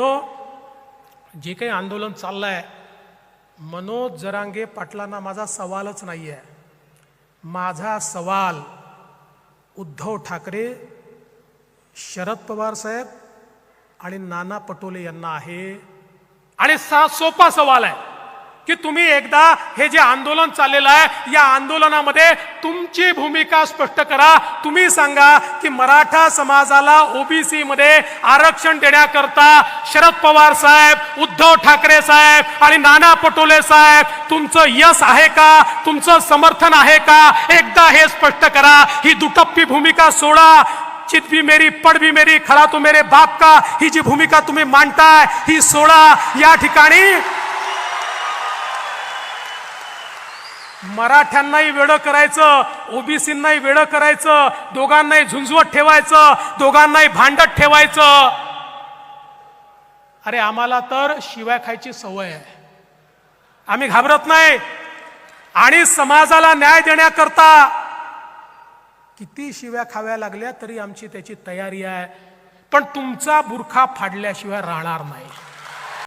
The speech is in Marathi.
नो जे काही आंदोलन चाललं आहे मनोज जरांगे पाटलांना माझा सवालच नाही आहे माझा सवाल उद्धव ठाकरे शरद पवार साहेब आणि नाना पटोले यांना आहे. आणि सा सोपा सवाल आहे. की तुम्ही एकदा हे जे आंदोलन चाललेलं आहे या आंदोलनामध्ये तुमची भूमिका स्पष्ट करा. तुम्ही सांगा की मराठा समाजाला ओबीसी मध्ये आरक्षण देण्याकरता शरद पवार साहेब उद्धव ठाकरे साहेब आणि नाना पटोले साहेब तुमचं यश आहे का? तुमचं समर्थन आहे का? एकदा हे स्पष्ट करा. ही दुटप्पी भूमिका सोडा. चित भी मेरी पड भी मेरी खडा तो मेरे बाप का ही जी भूमिका तुम्ही मांडताय ही सोडा. या ठिकाणी मराठ्यांनाही वेडं करायचं ओबीसींनाही वेडं करायचं दोघांनाही झुंजवत ठेवायचं दोघांनाही भांडत ठेवायचं. अरे आम्हाला तर शिवाय खायची सवय आहे. आम्ही घाबरत नाही. आणि समाजाला न्याय देण्याकरता किती शिव्या खाव्या लागल्या तरी आमची त्याची तयारी आहे. पण तुमचा बुरखा फाडल्याशिवाय राहणार नाही.